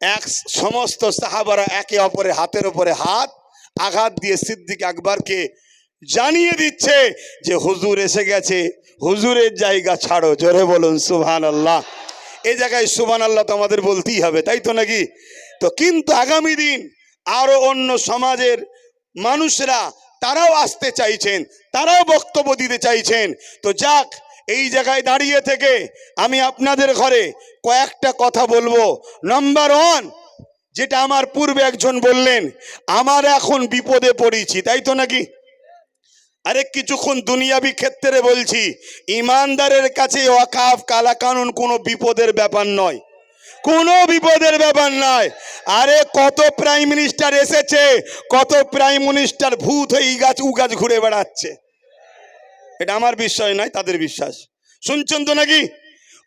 এক সমস্ত সাহাবারা একে অপরের হাতের উপরে হাত আঘাত দিয়ে সিদ্দিক আকবরকে জানিয়ে দিচ্ছে যে হুজুর এসে গেছে, হুজুরের জায়গা ছাড়ো, জোরে বলুন সুবহান আল্লাহ এই জায়গায় সুবহান আল্লাহ তো আমাদের বলতেই হবে, তাই তো নাকি? তো কিন্তু আগামী দিন আরও অন্য সমাজের মানুষরা তারাও আসতে চাইছেন, তারাও বক্তব্য দিতে চাইছেন। তো যাক এই জায়গায় দাঁড়িয়ে থেকে আমি আপনাদের ঘরে কয়েকটা কথা বলব। নাম্বার ওয়ান যেটা আমার পূর্বে একজন বললেন, আমার এখন বিপদে পড়েছি। তাই তো নাকি? আরে কিছুক্ষণ দুনিয়াবি ক্ষেত্রে বলছি, ইমানদারের কাছে ওয়াকাফ কালা কানুন কোনো বিপদের ব্যাপার নয়। কোনো বিপদের ব্যাপার নয়। আরে কত প্রাইম মিনিস্টার এসেছে, কত প্রাইম মিনিস্টার ভূত হয়ে গাছ, উ গাছ ঘুরে বেড়াচ্ছে। এটা আমার বিশ্বাস নয়, তাদের বিশ্বাস। শুনছেন তো নাকি?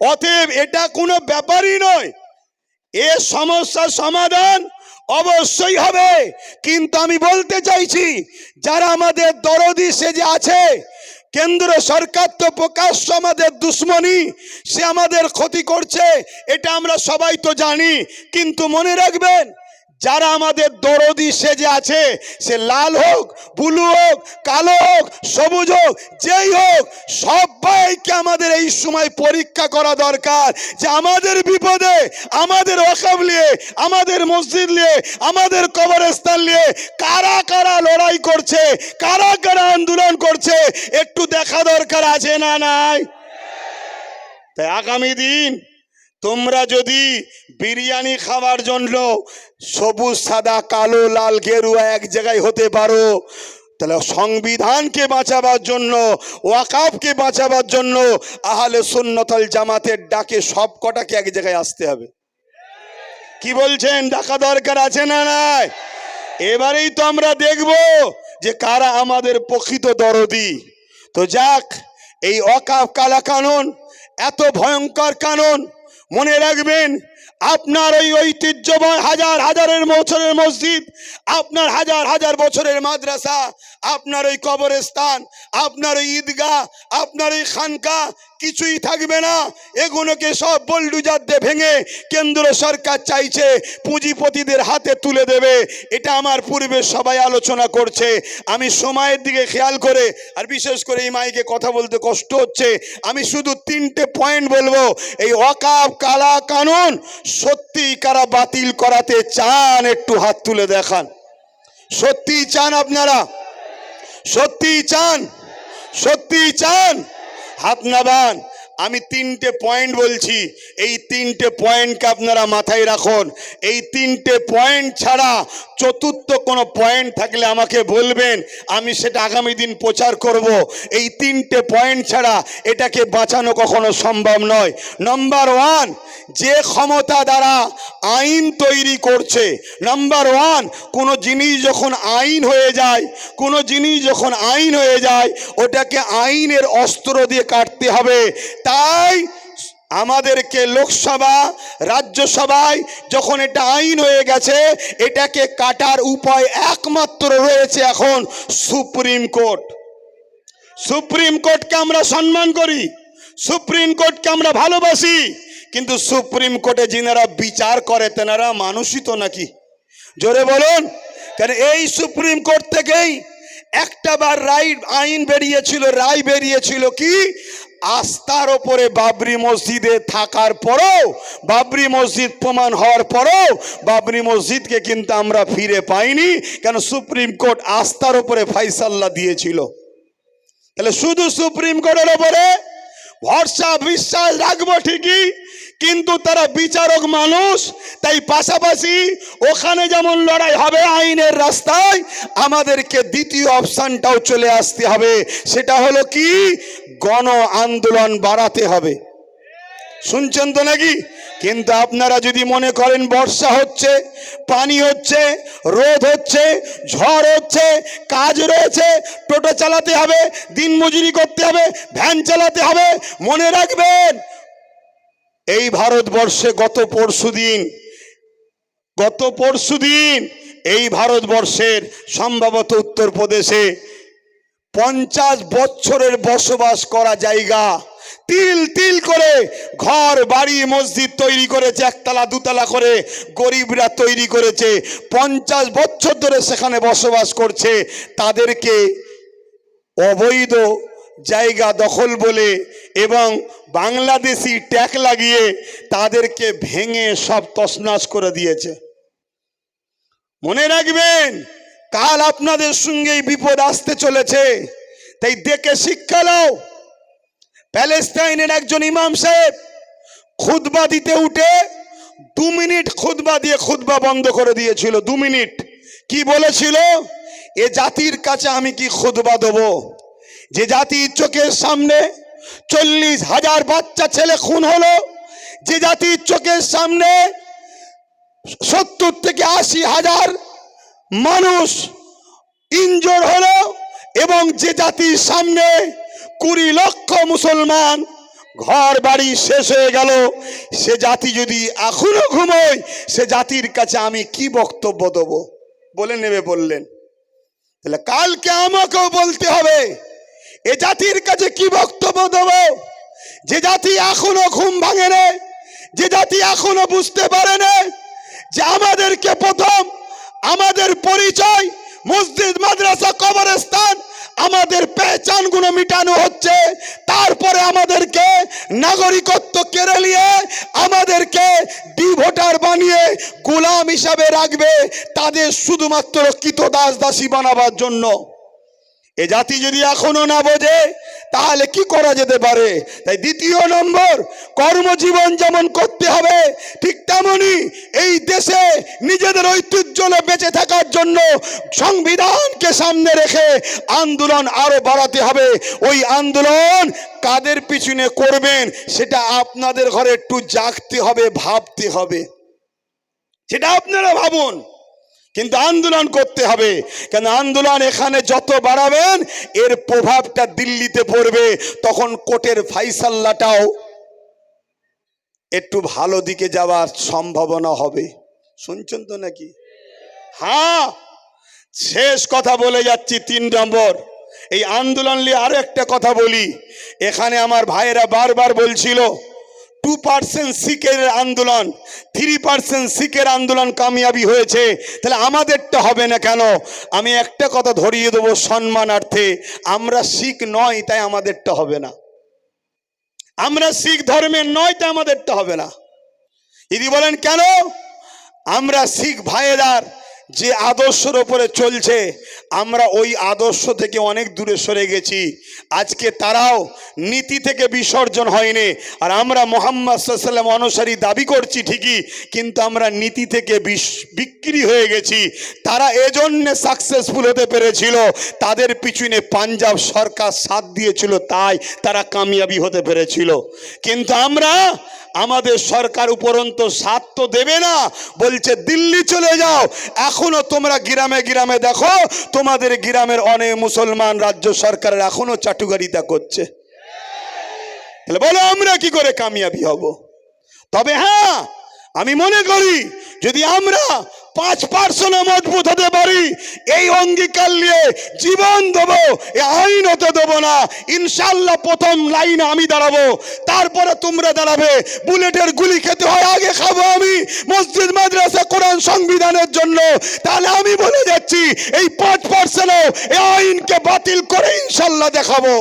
অতএব এটা কোনো ব্যাপারই নয়। এ সমস্যার সমাধান অবশ্যই হবে। কিন্তু আমি বলতে চাইছি, যারা আমাদের দরদি সেজে আছে, কেন্দ্র সরকার তো প্রকাশ্য আমাদের দুশ্মনী, সে আমাদের ক্ষতি করছে, এটা আমরা সবাই তো জানি। কিন্তু মনে রাখবেন যারা আমাদের দরদি সেজে আছে, সে লাল হোক, ব্লু হোক, কালো হোক, সবুজ হোক, যেই হোক, সবাইকে আমাদের এই সময় পরীক্ষা করা দরকার যে আমাদের বিপদে, আমাদের ওকাব নিয়ে, আমাদের মসজিদ নিয়ে, আমাদের কবরস্থান নিয়ে কারা কারা লড়াই করছে, কারা কারা আন্দোলন করছে, একটু দেখা দরকার আছে না নাই? তাই আগামী দিন তোমরা যদি বিরিয়ানি খাওয়ার জন্য সবুজ, সাদা, কালো, লাল, গেরুয়া এক জায়গায় হতে পারো, তাহলে সংবিধানকে বাঁচাবার জন্য, ওয়াকাফকে বাঁচাবার জন্য আহলে সুন্নতল জামাতের ডাকে সব কটাকে এক জায়গায় আসতে হবে। কি বলছেন? ডাকা দরকার আছে না নাই? এবারেই তো আমরা দেখব যে কারা আমাদের প্রকৃত দরদি। তো যাক, এই অকাফ কালা কানুন, এত ভয়ঙ্কর কানুন মনে রাখবেন, আপনার ওই ঐতিহ্যময় হাজার হাজারের বছরের মসজিদ, আপনার হাজার হাজার বছরের মাদ্রাসা, আপনার ওই কবরস্থান, আপনার ওই ঈদগাহ, আপনার ওই খানকা কিছুই থাকবে না। এগুলোকে সব বল্ডুজার দিয়ে ভেঙে কেন্দ্র সরকার চাইছে, পুঁজিপতিদের হাতে তুলে দেবে। এটা আমার পূর্বে সবাই আলোচনা করছে। আমি সময়ের দিকে খেয়াল করে, আর বিশেষ করে এই মাইকে কথা বলতে কষ্ট হচ্ছে। আমি শুধু তিনটে পয়েন্ট বলব। এই অকাপ কালা কানুন সত্যি কারা বাতিল করাতে চান একটু হাত তুলে দেখান। সত্যি চান আপনারা? সত্যি চান? সত্যি চান? হাত নাবান। আমি তিনটে পয়েন্ট বলছি। এই তিনটে পয়েন্টকে আপনারা মাথায় রাখুন। এই তিনটে পয়েন্ট ছাড়া চতুর্থ কোনো পয়েন্ট থাকলে আমাকে বলবেন, আমি সেটা আগামী দিন প্রচার করব। এই তিনটে পয়েন্ট ছাড়া এটাকে বাঁচানো কখনো সম্ভব নয়। নম্বর ওয়ান যে ক্ষমতা দ্বারা আইন তৈরি করছে নাম্বার ওয়ান কোনো জিনিস যখন আইন হয়ে যায়, কোনো জিনিস যখন আইন হয়ে যায়, ওটাকে আইনের অস্ত্র দিয়ে কাটতে হবে। তাই আমাদেরকে লোকসভা, রাজ্যসভায় যখন এটা আইন হয়ে গেছে, এটাকে কাটার উপায় একমাত্র রয়েছে এখন সুপ্রিম কোর্ট। সুপ্রিম কোর্টকে আমরা সম্মান করি, সুপ্রিম কোর্টকে আমরা ভালোবাসি। কিন্তু সুপ্রিম কোর্টে যিনারা বিচার করে, তেনারা মানুষই তো নাকি? জোরে বলুন। কারণ এই সুপ্রিম কোর্ট থেকেই একটা বার রায়, আইন বেরিয়েছিল, রায় বেরিয়েছিল কি? আস্থার ওপরে বাবরি মসজিদে থাকার পরেও, বাবরি মসজিদ প্রমাণ হওয়ার পরেও বাবরি মসজিদকে কিন্তু আমরা ফিরে পাইনি। কেন সুপ্রিম কোর্ট আস্থার ওপরে ফাইসাল্লা দিয়েছিল? তাহলে শুধু সুপ্রিম কোর্টের ওপরে ভরসা, বিশ্বাস রাখব ঠিকই কিন্তু তারা বিচারক মানুষ, তাই পাশাপাশি ওখানে যেমন লড়াই হবে আইনের রাস্তায়, আমাদেরকে দ্বিতীয় অপশানটাও চলে আসতে হবে। সেটা হলো কি? গণ আন্দোলন বাড়াতে হবে। শুনছেন তো নাকি? কিন্তু আপনারা যদি মনে করেন বর্ষা হচ্ছে, পানি হচ্ছে, রোদ হচ্ছে, ঝড় হচ্ছে, কাজ রয়েছে, টোটো চালাতে হবে দিন মজুরি করতে হবে, ভ্যান চালাতে হবে, মনে রাখবেন এই ভারতবর্ষে গত পরশুদিন গত পরশুদিন এই ভারতবর্ষের সম্ভবত উত্তরপ্রদেশে পঞ্চাশ বছরের বসবাস করা জায়গা তিল তিল করে ঘর, বাড়ি, মসজিদ তৈরি করেছে, একতলা, দুতলা করে গরিবরা তৈরি করেছে। পঞ্চাশ বছর ধরে সেখানে বসবাস করছে। তাদেরকে অবৈধ জায়গা দখল বলে এবং বাংলাদেশি ট্যাগ লাগিয়ে তাদেরকে ভেঙে সব তছনাছ করে দিয়েছে। মনে রাখবেন, কাল আপনাদের সঙ্গেই বিপদ আসতে চলেছে। তাই দেখে শিক্ষা নাও। প্যালেস্তাইনের একজন ইমাম সাহেব খুদবা দিতে উঠে দু মিনিট খুদবা দিয়ে খুদবা বন্ধ করে দিয়েছিল, দু মিনিট। কি বলেছিল? এ জাতির কাছে আমি কি খুদবা দেবো? যে জাতির চোখের সামনে চল্লিশ হাজার বাচ্চা ছেলে খুন হলো। যে জাতির চোখের সামনে সত্তর থেকে আশি হাজার মানুষ ইঞ্জোর হলো এবং যে জাতির সামনে কুড়ি লক্ষ মুসলমান ঘর বাড়ি শেষ হয়ে গেল। সে জাতি যদি এখনও ঘুমোয়, সে জাতির কাছে আমি কি বক্তব্য দেবো? বলে নেবে বললেন। তাহলে কালকে আমাকেও বলতে হবে। এ জাতির কাছে কি বক্তব্য দেবো? যে জাতি এখনও ঘুম ভাঙে না যে জাতি এখনও বুঝতে পারে না যে আমাদেরকে প্রথম আমাদের পরিচয় মসজিদ, মাদ্রাসা, কবরস্থান আমাদের পেহচানগুলো মিটানো হচ্ছে। তারপরে আমাদেরকে নাগরিকত্ব কেড়ে নিয়ে আমাদেরকে ডি ভোটার বানিয়ে গোলাম হিসাবে রাখবে, তাদের শুধুমাত্র কৃত দাস দাসী বানাবার জন্য। এ জাতি যদি এখনও না বোঝে, তাহলে কি করা যেতে পারে? তাই দ্বিতীয় নম্বর, কর্মজীবন যেমন করতে হবে, ঠিক তেমনই এই দেশে নিজেদের ঐতিহ্য বেঁচে থাকার জন্য সংবিধানকে সামনে রেখে আন্দোলন আরও বাড়াতে হবে। ওই আন্দোলন কাদের পিছনে করবেন, সেটা আপনাদের ঘরে একটু জাগতে হবে, ভাবতে হবে। সেটা আপনারা ভাবুন। কিন্তু আন্দোলন করতে হবে। কেন আন্দোলন এখানে যত বাড়াবেন, এর প্রভাবটা দিল্লিতে পড়বে। তখন কোর্টের ফাইসাল্লাটাও একটু ভালো দিকে যাওয়ার সম্ভাবনা হবে। শুনছেন তো নাকি? হ্যাঁ শেষ কথা বলে যাচ্ছি তিন নম্বর। এই আন্দোলন নিয়ে আরও একটা কথা বলি। এখানে আমার ভাইয়েরা বারবার বলছিল টু পার্সেন্ট শিখের আন্দোলন থ্রি পার্সেন্ট শিখের আন্দোলন কামিয়াবি হয়েছে। তাহলে আমাদেরটা হবে না কেন? আমি একটা কথা ধরিয়ে দেবো সম্মানার্থে, আমরা শিখ নয়, তাই আমাদেরটা হবে না। আমরা শিখ ধর্মের নয়, তাই আমাদেরটা হবে না। যদি বলেন কেন? আমরা শিখ ভাইয়েরার যে আদর্শের ওপরে চলছে, আমরা ওই আদর্শ থেকে অনেক দূরে সরে গেছি। আজকে তারাও নীতি থেকে বিসর্জন হয়নি। আর আমরা মোহাম্মদ সাল্লাম অনুসারী দাবি করছি ঠিকই, কিন্তু আমরা নীতি থেকে বিক্রি হয়ে গেছি। তারা এজন্যে সাকসেসফুল হতে পেরেছিল। তাদের পিছনে পাঞ্জাব সরকার সাথ দিয়েছিল, তাই তারা কামিয়াবি হতে পেরেছিল। কিন্তু আমরা আমাদের সরকার উপরন্ত সাথ তো দেবে না। বলছে, দিল্লি চলে যাও। এখনও তোমরা গ্রামে গ্রামে দেখো, তোমাদের গ্রামের অনেক মুসলমান রাজ্য সরকারের এখনও চাটুকারিতা করছে। তাহলে বলো, আমরা কি করে কামিয়াবি হব? তবে হ্যাঁ আমি মনে করি, যদি আমরা পাঁচ পার্সেন্ট মজবুত হতে পারি। এই অঙ্গীকার নিয়ে জীবন দেবো আইন হতে দেবো না। ইনশাল্লাহ প্রথম লাইনে আমি দাঁড়াবো। তারপরে তোমরা দাঁড়াবে। বুলেটের গুলি খেতে হয়, আগে খাব আমি। মসজিদ, মাদ্রাসা, কোরআন সংবিধানের জন্য। তাহলে আমি বলে যাচ্ছি, এই পাঁচ পার্সেন্টও এই আইনকে বাতিল করে ইনশাল্লাহ দেখাবো।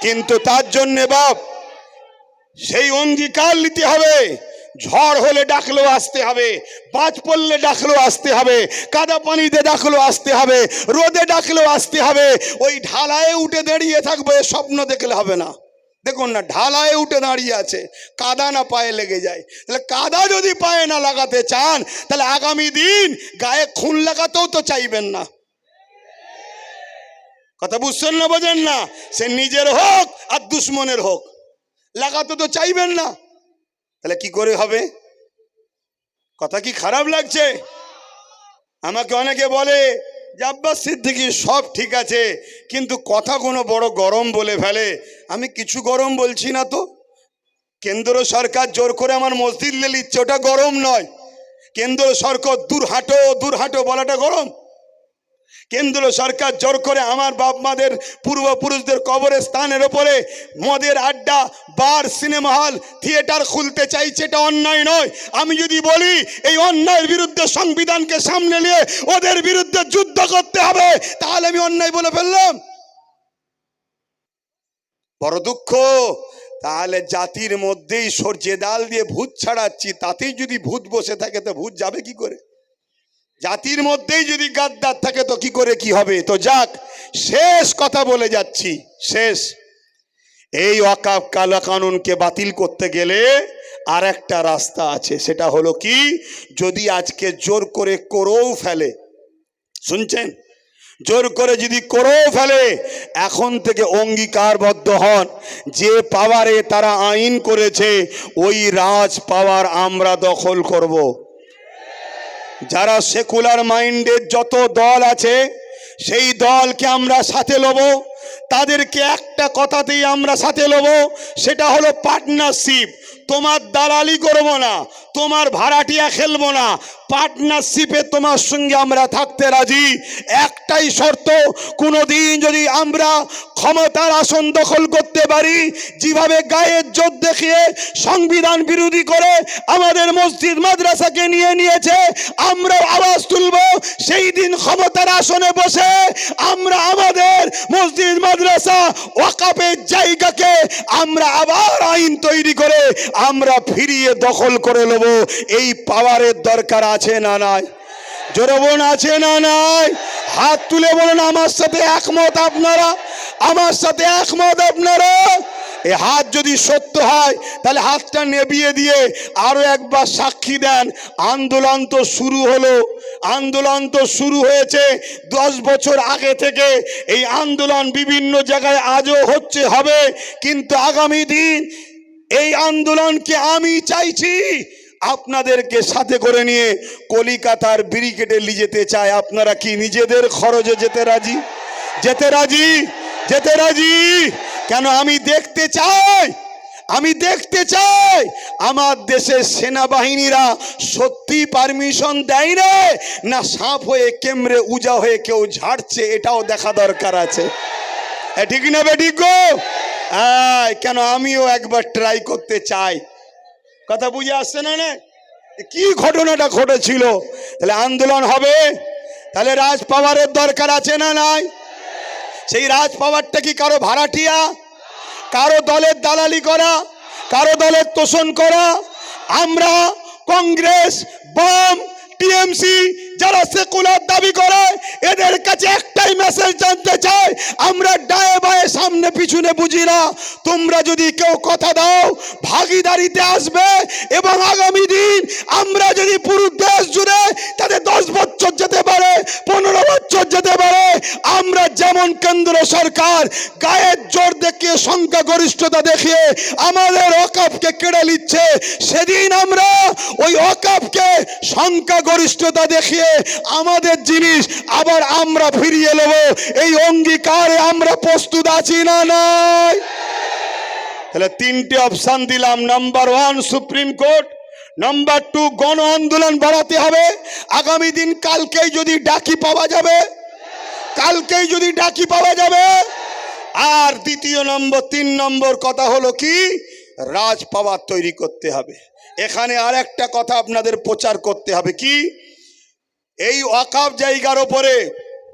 কিন্তু তার জন্যে বাপ, সেই অঙ্গীকার নিতে হবে। ঝড় হলে ডাকলেও আসতে হবে, বাজ পড়লে ডাকলেও আসতে হবে, কাদা পানিতে ডাকলেও আসতে হবে, রোদে ডাকলেও আসতে হবে, ওই ঢালায় উঠে দাঁড়িয়ে থাকবে স্বপ্ন দেখলে হবে না। দেখুন না, ঢালায় উঠে দাঁড়িয়ে আছে, কাদা না পায়ে লেগে যায়। তাহলে কাদা যদি পায়ে না লাগাতে চান, তাহলে আগামী দিন গায়ে খুন লাগাতেও তো চাইবেন না। কথা বুঝছেন না বোঝেন না? সে নিজের হোক আর দুশ্মনের হোক, লাগাতে তো চাইবেন না। তাহলে কি করে হবে? কথা কি খারাপ লাগছে? আমাকে অনেকে বলে, যে আব্বাস সিদ্দিকি, সব ঠিক আছে, কিন্তু কথা কোনো বড় গরম বলে ফেলে। আমি কিছু গরম বলছি না তো। কেন্দ্র সরকার জোর করে আমার মসজিদ লে নিচ্ছে ওটা গরম নয়। কেন্দ্র সরকার দূর হাঁটো দূর হাঁটো বলাটা গরম। কেন্দ্র সরকার জোর করে আমার বাপ মাদের পূর্বপুরুষদের কবরের স্থানের ওপরে মদের আড্ডা, বার, সিনেমা হল, থিয়েটার খুলতে চাইছে এটা অন্যায় নয়। আমি যদি বলি, এই অন্যায়ের বিরুদ্ধে সংবিধানকে সামনে নিয়ে ওদের বিরুদ্ধে যুদ্ধ করতে হবে, তাহলে আমি অন্যায় বলে ফেললাম। বড় দুঃখ, তাহলে জাতির মধ্যেই সর্ষে ডাল দিয়ে ভূত ছাড়াচ্ছি, তাতেই যদি ভূত বসে থাকে, তো ভূত যাবে কি করে? জাতির মধ্যেই যদি গাদ্দার থাকে তো কি করে কি হবে? তো যাক, শেষ কথা বলে যাচ্ছি, শেষ। এই অকাপ কালা কানুনকে বাতিল করতে গেলে আর একটা রাস্তা আছে, সেটা হলো কি? যদি আজকে জোর করে করেও ফেলে, শুনছেন? জোর করে যদি করেও ফেলে, এখন থেকে অঙ্গীকারবদ্ধ হন। যে পাওয়ারে তারা আইন করেছে, ওই রাজ পাওয়ার আমরা দখল করব। যারা সেকুলার মাইন্ডের যত দল আছে, সেই দলকে আমরা সাথে লব। তাদেরকে একটা কথাতেই আমরা সাথে লব, সেটা হলো পার্টনারশিপ তোমার দালালি করব না, তোমার ভাড়াটিয়া খেলব না পার্টনারশিপে তোমার সঙ্গে আমরা থাকতে রাজি। একটাই শর্ত কোনো দিন যদি আমরা ক্ষমতার আসন দখল করতে পারি, যেভাবে গায়ের জোর দেখিয়ে সংবিধান বিরোধী করে আমাদের মসজিদ মাদ্রাসাকে নিয়ে নিয়েছে আমরা আওয়াজ তুলব, সেই দিন ক্ষমতার আসনে বসে আমরা আমাদের মসজিদ মাদ্রাসা ওয়াকাপের জায়গাকে আমরা আবার আইন তৈরি করে আমরা ফিরিয়ে দখল করে নেব। এই পাওয়ারের দরকার আছে না নাই? জোরে আছে না নাই? হাত তুলে বলুন, আমার সাথে একমত আপনারা? আমার সাথে একমত আপনারা? এই হাত যদি সত্য হয়, তাহলে হাতটা নেবিয়ে দিয়ে আরও একবার সাক্ষী দেন। আন্দোলন তো শুরু হলো। আন্দোলন তো শুরু হয়েছে দশ বছর আগে থেকে। এই আন্দোলন বিভিন্ন জায়গায় আজও হচ্ছে, হবে। কিন্তু আগামী দিন এই আন্দোলনকে আমি চাইছি আপনাদেরকে সাথে করে নিয়ে কলিকাতার নিয়ে যেতে চায়, আপনারা কি নিজেদের খরচে যেতে রাজি? যেতে রাজি? যেতে রাজি? কেন আমি দেখতে চাই? আমি দেখতে চাই আমার দেশের সেনাবাহিনীরা সত্যি পারমিশন দেয় রে না সাপ হয়ে কেমরে উজা হয়ে কেউ ঝাড়ছে, এটাও দেখা দরকার আছে। ঠিক না বেঠিক গো? কেন আমিও একবার ট্রাই করতে চাই। কথা বুঝে আসছে না না? কি ঘটনাটা ঘটেছিল? তাহলে আন্দোলন হবে? তাহলে রাজ পাওয়ারের দরকার আছে না নাই? সেই রাজ পাওয়ারটা কি কারও ভাড়াটিয়া? কারও দলের দালালি করা? কারও দলের তোষণ করা? আমরা কংগ্রেস, বাম, টিএমসি যারা সেকুলার দাবি করে, এদের কাছে একটাই মেসেজ জানতে চাই, আমরা ডায়ে বায়ে সামনে পিছনে বুঝি না। তোমরা যদি কেউ কথা দাও, ভাগিদারিতে আসবে এবং আগামী দিন আমরা যদি পুরো দেশ জুড়ে তাদের দশ বছর যেতে পারে, পনেরো বছর যেতে পারে, আমরা যেমন কেন্দ্র সরকার গায়ের জোর দেখিয়ে সংখ্যাগরিষ্ঠতা দেখিয়ে আমাদের অকাপকে কেড়ে নিচ্ছে, সেদিন আমরা ওই অকাপকে সংখ্যাগরিষ্ঠতা দেখিয়ে আমাদের জিনিস আবার আমরা ফিরিয়ে নেব। এই অঙ্গীকারে আমরা প্রস্তুত আছি না নাই? তাহলে তিনটে অপশন দিলাম। Number one supreme court number two গণ আন্দোলন বাড়াতে হবে। আগামী দিন কালকেই যদি ডাকি পাওয়া যাবে, কালকেই যদি ডাকি পাওয়া যাবে। আর দ্বিতীয় নম্বর, তিন নম্বর কথা হলো কি? রাজ পাওয়ার তৈরি করতে হবে। এখানে আর একটা কথা আপনাদের প্রচার করতে হবে কি? এই অকাপ জায়গার ওপরে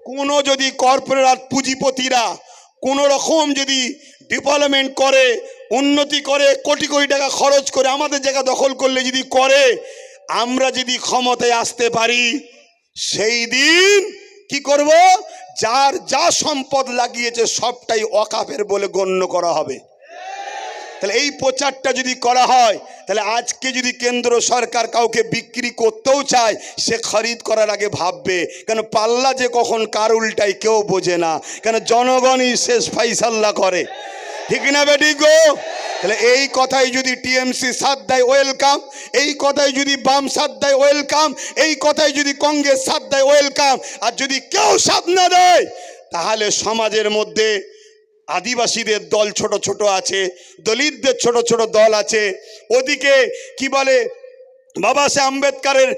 কোনো যদি কর্পোরেট পুঁজিপতিরা কোনো রকম যদি ডেভেলপমেন্ট করে, উন্নতি করে, কোটি কোটি টাকা খরচ করে আমাদের জায়গা দখল করলে যদি করে, আমরা যদি ক্ষমতায় আসতে পারি, সেই দিন কি করব? যার যা সম্পদ লাগিয়েছে সবটাই অকাপের বলে গণ্য করা হবে। তাহলে এই প্রচারটা যদি করা হয়, তাহলে আজকে যদি কেন্দ্র সরকার কাউকে বিক্রি করতেও চায়, সে খরিদ করার আগে ভাববে, কেন পাল্লা যে কখন কার উল্টাই কেউ বোঝে না, কেন জনগণই শেষ ফাইসাল্লা করে। ঠিক না বেটি গো? তাহলে এই কথাই যদি টিএমসি সাথ দেয়, ওয়েলকাম। এই কথাই যদি বাম সাথ দেয়, ওয়েলকাম। এই কথাই যদি কংগ্রেস সাথ দেয়, ওয়েলকাম। আর যদি কেউ সাথ না দেয়, তাহলে সমাজের মধ্যে আদিবাসীদের দল ছোট ছোট আছে, দলিতদের ছোট ছোট দল আছে। ওদিকে কি বলে, বাবা সাহেব আম্বেদকারের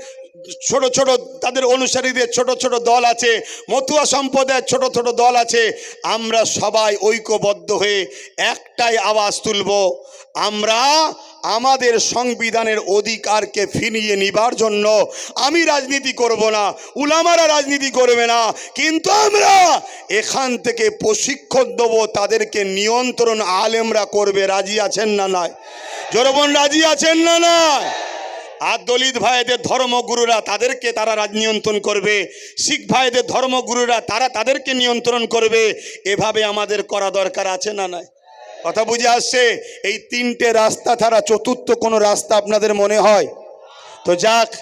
ছোট ছোট, তাদের অনুসারীদের ছোট ছোট দল আছে, মতুয়া সম্প্রদায়ের ছোট ছোট দল আছে। আমরা সবাই ঐক্যবদ্ধ হয়ে একটাই আওয়াজ তুলব, আমরা আমাদের সংবিধানের অধিকারকে ফিরিয়ে নিবার জন্য আমি রাজনীতি করব না, উলামারা রাজনীতি করবে না, কিন্তু আমরা এখান থেকে প্রশিক্ষণ দেবো, তাদেরকে নিয়ন্ত্রণ আলেমরা করবে, রাজি আছেন না নয় জোরবন রাজি আছেন না নয় আর দলিত ভাইদের ধর্মগুরুরা তাদেরকে তারা রাজ নিয়ন্ত্রণ করবে, শিখ ভাইদের ধর্মগুরুরা তারা তাদেরকে নিয়ন্ত্রণ করবে, এভাবে আমাদের করা দরকার আছে না নয় কথা বুঝে আসছে? এই তিনটে রাস্তা ছাড়া চতুর্থ কোনো রাস্তা আপনাদের মনে হয়? তো যাক,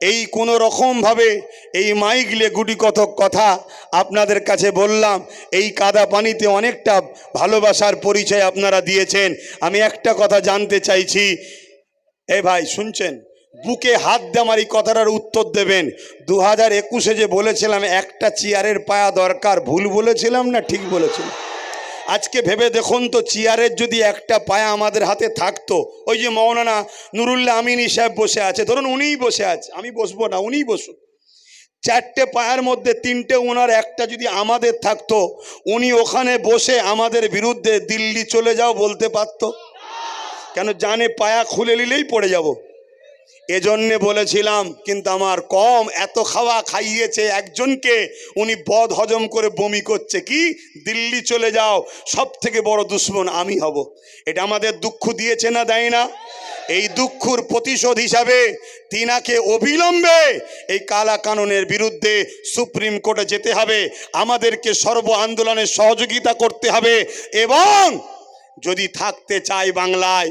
এই কোনো রকমভাবে এই মাইগলে গুটি কতক কথা আপনাদের কাছে বললাম। এই কাদা পানিতে অনেকটা ভালোবাসার পরিচয় আপনারা দিয়েছেন। আমি একটা কথা জানতে চাইছি। এ ভাই, শুনছেন? বুকে হাত আমার এই কথাটার উত্তর দেবেন। দু হাজার একুশে যে বলেছিলাম, একটা চেয়ারের পায়া দরকার। ভুল বলেছিলাম না ঠিক বলেছিলাম? আজকে ভেবে দেখুন তো, চেয়ারের যদি একটা পায়া আমাদের হাতে থাকতো, ওই যে মৌলানা নুরুল্লাহ আমিনী সাহেব বসে আছে, ধরুন উনিই বসে আছে, আমি বসবো না, উনিই বসুন চারটে পায়ের মধ্যে তিনটে ওনার একটা যদি আমাদের থাকতো, উনি ওখানে বসে আমাদের বিরুদ্ধে দিল্লি চলে যাও বলতে পারতো। কেন জানে পায়া খুলে নিলেই পড়ে যাব। এজন্যে বলেছিলাম, কিন্তু আমার কম এত খাওয়া খাইয়েছে একজনকে, উনি বদ হজম করে বমি করছে। কি? দিল্লি চলে যাও সব থেকে বড় দুশ্মন আমি হব। এটা আমাদের দুঃখ দিয়েছে না দেয় না? এই দুঃখর প্রতিশোধ হিসাবে তিনাকে অবিলম্বে এই কালা কানুনের বিরুদ্ধে সুপ্রিম কোর্টে যেতে হবে। আমাদেরকে সর্ব আন্দোলনের সহযোগিতা করতে হবে এবং যদি থাকতে চাই বাংলায়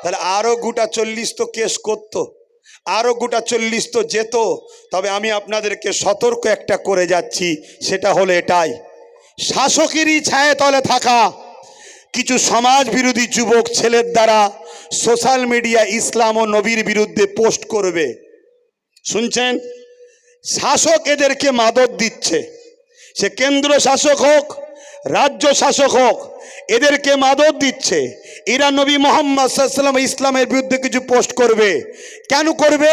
তাহলে আরও গোটা চল্লিশ তো কেস করতো আরও গোটা চল্লিশ তো যেত। তবে আমি আপনাদেরকে সতর্ক একটা করে যাচ্ছি, সেটা হলো এটাই। শাসকেরই ছায়া তলে থাকা, কিছু সমাজ বিরোধী যুবক ছেলের দ্বারা সোশ্যাল মিডিয়া ইসলাম ও নবীর বিরুদ্ধে পোস্ট করবে। শুনছেন? শাসক এদেরকে মাদত দিচ্ছে। সে কেন্দ্র শাসক হোক, রাজ্য শাসক হোক এদেরকে মাদত দিচ্ছে। এরা নবী মোহাম্মদ সাল্লাম ইসলামের বিরুদ্ধে কিছু পোস্ট করবে। কেন করবে?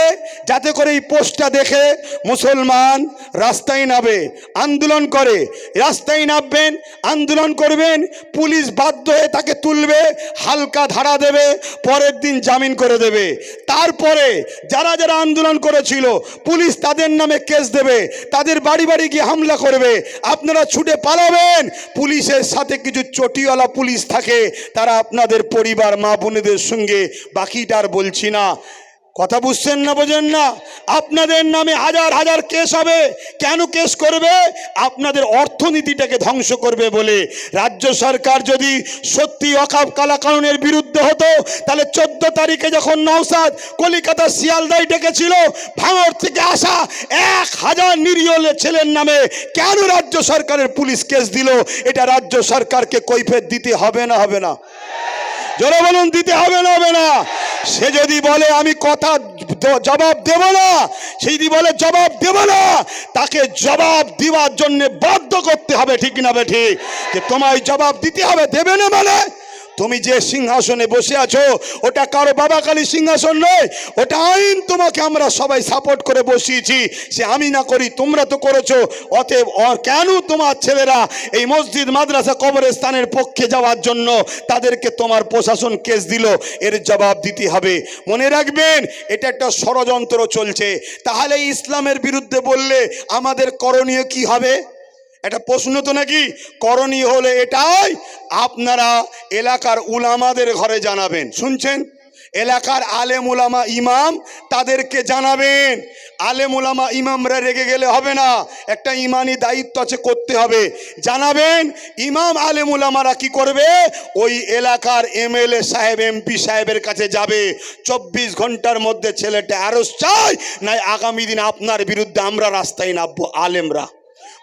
যাতে করে এই পোস্টটা দেখে মুসলমান রাস্তায় নামে, আন্দোলন করে। রাস্তায় নামবেন, আন্দোলন করবেন, পুলিশ বাধ্য হয়ে তাকে তুলবে, হালকা ধারা দেবে, পরের দিন জামিন করে দেবে। তারপরে যারা যারা আন্দোলন করেছিল, পুলিশ তাদের নামে কেস দেবে, তাদের বাড়ি বাড়ি গিয়ে হামলা করবে। আপনারা ছুটে পালাবেন, পুলিশের সাথে কিছু চটিওয়ালা পুলিশ থাকে তারা আপনাদের পরিবার মা বোনেদের সঙ্গে বাকিটা আর বলছি না। কথা বুঝছেন না, বোঝেন না? আপনাদের নামে হাজার হাজার কেস হবে। কেন কেস করবে? আপনাদের অর্থনীতিটাকে ধ্বংস করবে বলে। রাজ্য সরকার যদি সত্যি অকাপ কালাকানুনের বিরুদ্ধে হতো, তাহলে চোদ্দ তারিখে যখন নৌসাদ কলিকাতা শিয়ালদায় ডেকেছিল, ভাঙর থেকে আসা এক হাজার নিরীহ ছেলের নামে কেন রাজ্য সরকারের পুলিশ কেস দিল? এটা রাজ্য সরকারকে কৈফেত দিতে হবে না হবে না। জোরে বলুন, দিতে হবে না হবে না। সে যদি বলে, আমি কথা জবাব দেব না, সে যদি বলে, জবাব দেব না, তাকে জবাব দেওয়ার জন্য বাধ্য করতে হবে, ঠিক না বে ঠিক? যে তোমায় জবাব দিতে হবে, দেবে না মানে তুমি যে সিংহাসনে বসে আছো, ওটা কারও বাবাকালী সিংহাসন নয়, ওটা আইন তোমাকে আমরা সবাই সাপোর্ট করে বসিয়েছি। সে আমি না করি, তোমরা তো করেছ, অতএব কেন তোমার ছেলেরা এই মসজিদ, মাদ্রাসা, কবরস্থানের পক্ষে যাওয়ার জন্য তাদেরকে তোমার প্রশাসন কেস দিল? এর জবাব দিতে হবে। মনে রাখবেন, এটা একটা ষড়যন্ত্র চলছে। তাহলে ইসলামের বিরুদ্ধে বললে আমাদের করণীয় কি হবে? একটা প্রশ্ন তো নাকি? করণীয় হলে এটাই আপনারা এলাকার উলামাদের ঘরে জানাবেন। শুনছেন? এলাকার আলেমুলামা ইমাম তাদেরকে জানাবেন। আলেমুলামা ইমামরা রেগে গেলে হবে না। একটা ইমানি দায়িত্ব আছে, করতে হবে। জানাবেন, ইমাম আলেমুলামারা কি করবে? ওই এলাকার এমএলএ সাহেব এমপি সাহেবের কাছে যাবে। চব্বিশ ঘণ্টার মধ্যে ছেলেটা আরস চাই, নাই আগামী দিন আপনার বিরুদ্ধে আমরা রাস্তায় নামবো, আলেমরা।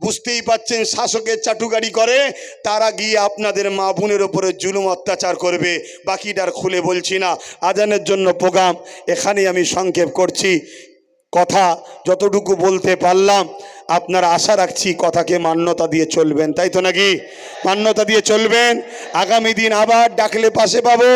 বুঝতেই পাচ্ছেন, শাসকের চাটুকারি করে, তারা গিয়ে আপনাদের মা বোনের ওপরে জুলুম অত্যাচার করবে। বাকিটার খুলে বলছি না। আজানের জন্য প্রোগ্রাম, এখানেই আমি সংক্ষেপ করছি। কথা যতটুকু বলতে পারলাম, আপনারা আশা রাখছি কথাকে মান্যতা দিয়ে চলবেন। তাই তো নাকি? মান্যতা দিয়ে চলবেন। আগামী দিন আবার ডাকলে পাশে পাবো।